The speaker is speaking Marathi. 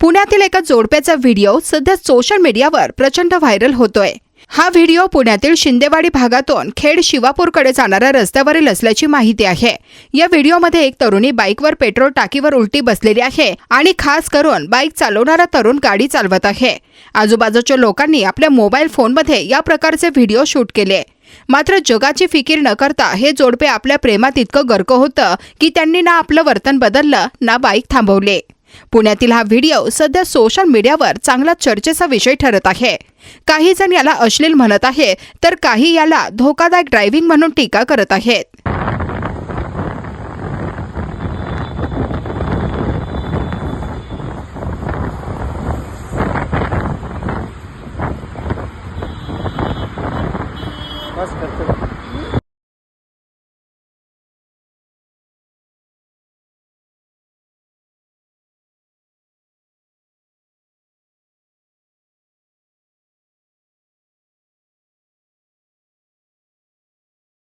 पुण्यातील एका जोडप्याचा व्हिडिओ सध्या सोशल मीडियावर प्रचंड व्हायरल होतोय. हा व्हिडिओ पुण्यातील शिंदेवाडी भागातून खेड शिवापूरकडे जाणाऱ्या रस्त्यावरील असल्याची माहिती आहे. या व्हिडिओमध्ये एक तरुणी बाईकवर पेट्रोल टाकीवर उलटी बसलेली आहे आणि खास करून बाईक चालवणारा तरुण गाडी चालवत आहे. आजूबाजूच्या लोकांनी आपल्या मोबाईल फोनमध्ये या प्रकारचे व्हिडिओ शूट केले. मात्र जगाची फिकीर न करता हे जोडपे आपल्या प्रेमात इतकं गर्क होतं की त्यांनी ना आपलं वर्तन बदललं ना बाईक थांबवले. पुण्यातील हा व्हिडिओ सध्या सोशल मीडियावर चांगला चर्चेचा विषय ठरत आहे. काही जण याला अश्लील म्हणत आहे तर काही याला धोकादायक ड्रायव्हिंग म्हणून टीका करत आहेत.